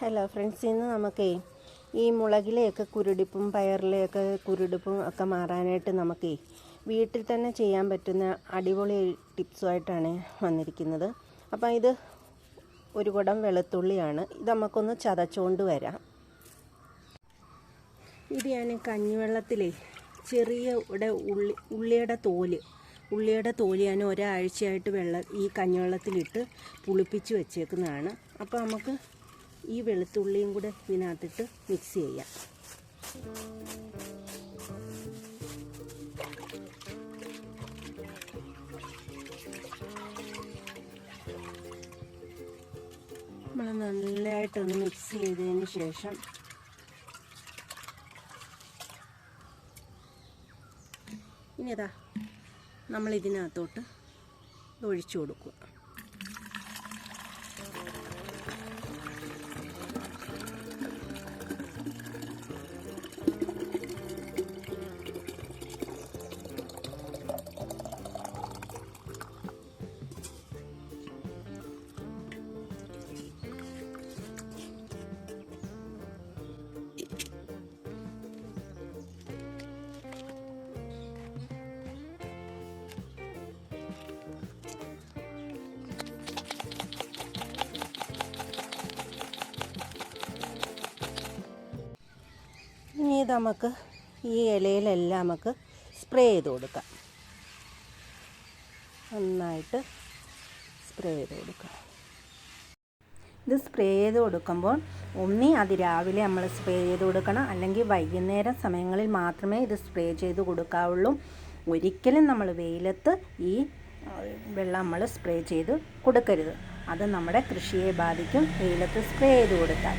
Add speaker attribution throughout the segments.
Speaker 1: Hello friends ഇന്ന് നമുക്കേ ഈ മുളകിലെയൊക്കെ കുരുടിപ്പും പയറിലെയൊക്കെ കുരുടിപ്പും ഒക്കെ മാറാനായിട്ട് നമുക്കേ വീട്ടിൽ തന്നെ ചെയ്യാൻ പറ്റുന്ന അടിപൊളി ടിപ്സുമായിട്ടാണ് വന്നിരിക്കുന്നത്. അപ്പം ഇത് ഒരു കുടം വെളുത്തുള്ളിയാണ്. ഇത് നമുക്കൊന്ന് ചതച്ചുകൊണ്ട് വരാം. ഇത് ഞാൻ കഞ്ഞിവെള്ളത്തിലേ ചെറിയ ഇവിടെ ഉള്ളി ഉള്ളിയുടെ തോൽ ഉള്ളിയുടെ തോൽ ഞാൻ ഒരാഴ്ചയായിട്ട് വെള്ളം ഈ കഞ്ഞിവെള്ളത്തിലിട്ട് പുളിപ്പിച്ച് വെച്ചേക്കുന്നതാണ്. അപ്പോൾ നമുക്ക് ഈ വെളുത്തുള്ളിയും കൂടെ ഇതിനകത്തിട്ട് മിക്സ് ചെയ്യാം. നമ്മൾ നല്ലതായിട്ടൊന്ന് മിക്സ് ചെയ്തതിന് ശേഷം ഇനി ഇതാ നമ്മൾ ഇതിനകത്തോട്ട് ഒഴിച്ചു കൊടുക്കുക. ഇത് നമുക്ക് ഈ ഇലയിലെല്ലാം നമുക്ക് സ്പ്രേ ചെയ്ത് കൊടുക്കാം. നന്നായിട്ട് സ്പ്രേ ചെയ്ത് കൊടുക്കാം. ഇത് സ്പ്രേ ചെയ്ത് കൊടുക്കുമ്പോൾ ഒന്നി അത് രാവിലെ നമ്മൾ സ്പ്രേ ചെയ്ത് കൊടുക്കണം. അല്ലെങ്കിൽ വൈകുന്നേര സമയങ്ങളിൽ മാത്രമേ ഇത് സ്പ്രേ ചെയ്ത് കൊടുക്കാവുള്ളൂ. ഒരിക്കലും നമ്മൾ വെയിലത്ത് ഈ വെള്ളം നമ്മൾ സ്പ്രേ ചെയ്ത് കൊടുക്കരുത്. അത് നമ്മുടെ കൃഷിയെ ബാധിക്കും. വെയിലത്ത് സ്പ്രേ ചെയ്ത് കൊടുത്താൽ.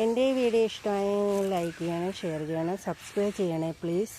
Speaker 1: എന്റെ ഈ വീഡിയോ ഇഷ്ടമായെങ്കിൽ ലൈക്ക് ചെയ്യണം ഷെയർ ചെയ്യണം സബ്സ്ക്രൈബ് ചെയ്യണേ പ്ലീസ്.